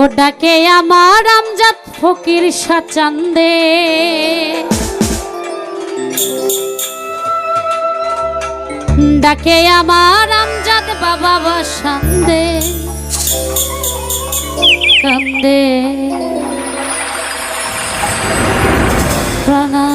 ও ডাকে আমার আমজাত ফকির সাচান্দে। ডাকে আমার আমজাত বাবা বাসান্দে। কান্দে। প্রণাম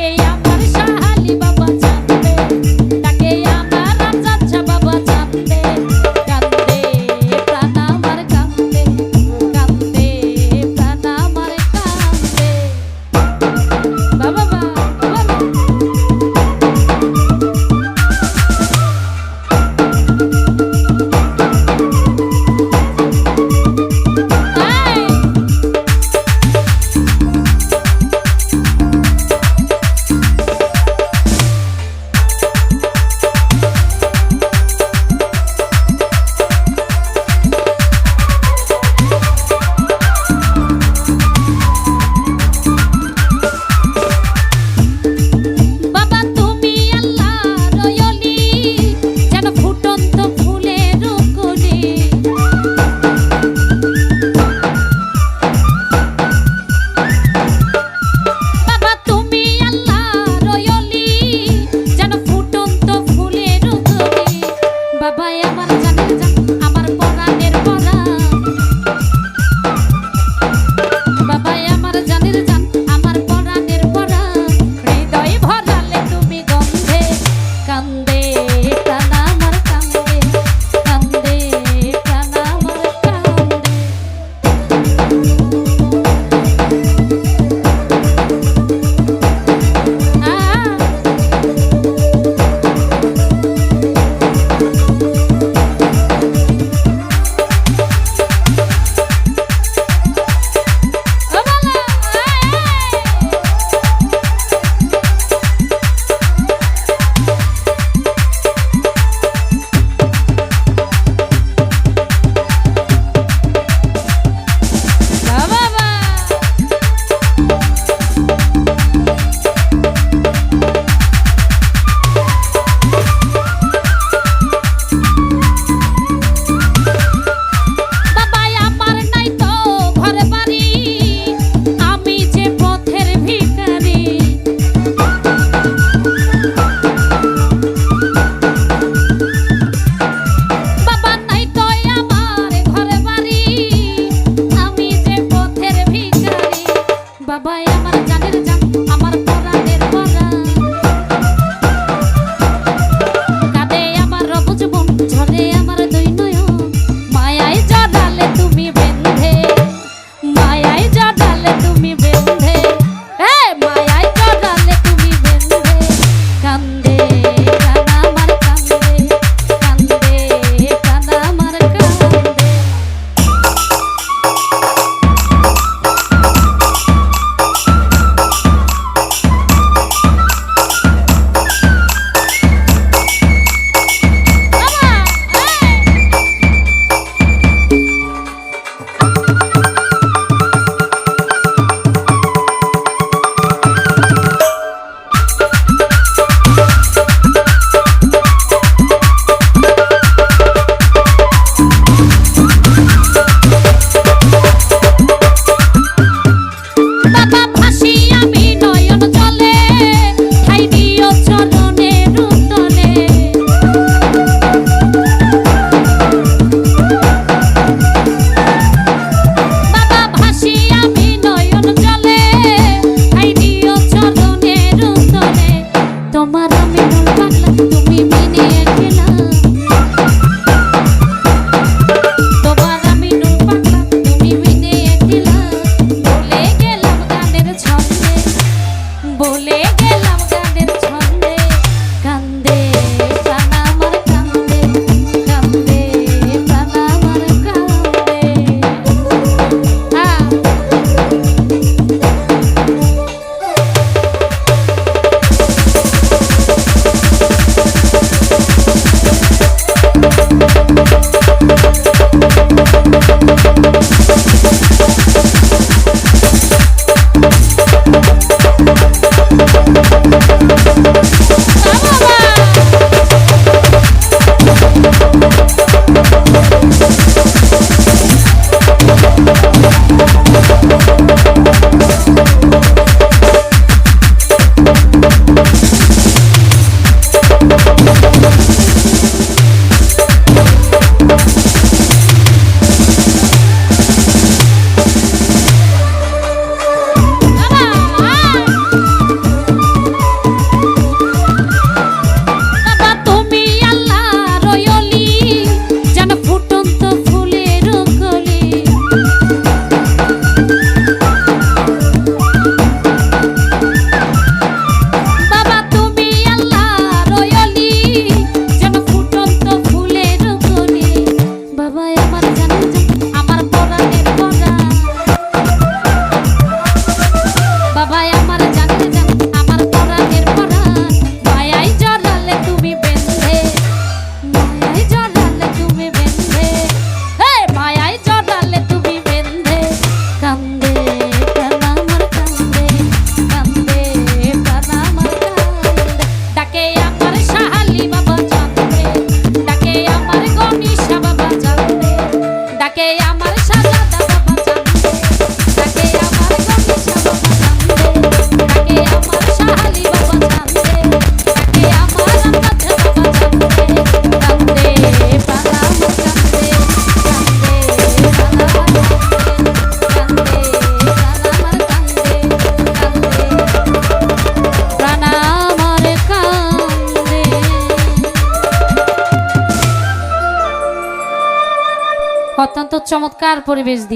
E aí চমৎকার পরিবেশ দিয়ে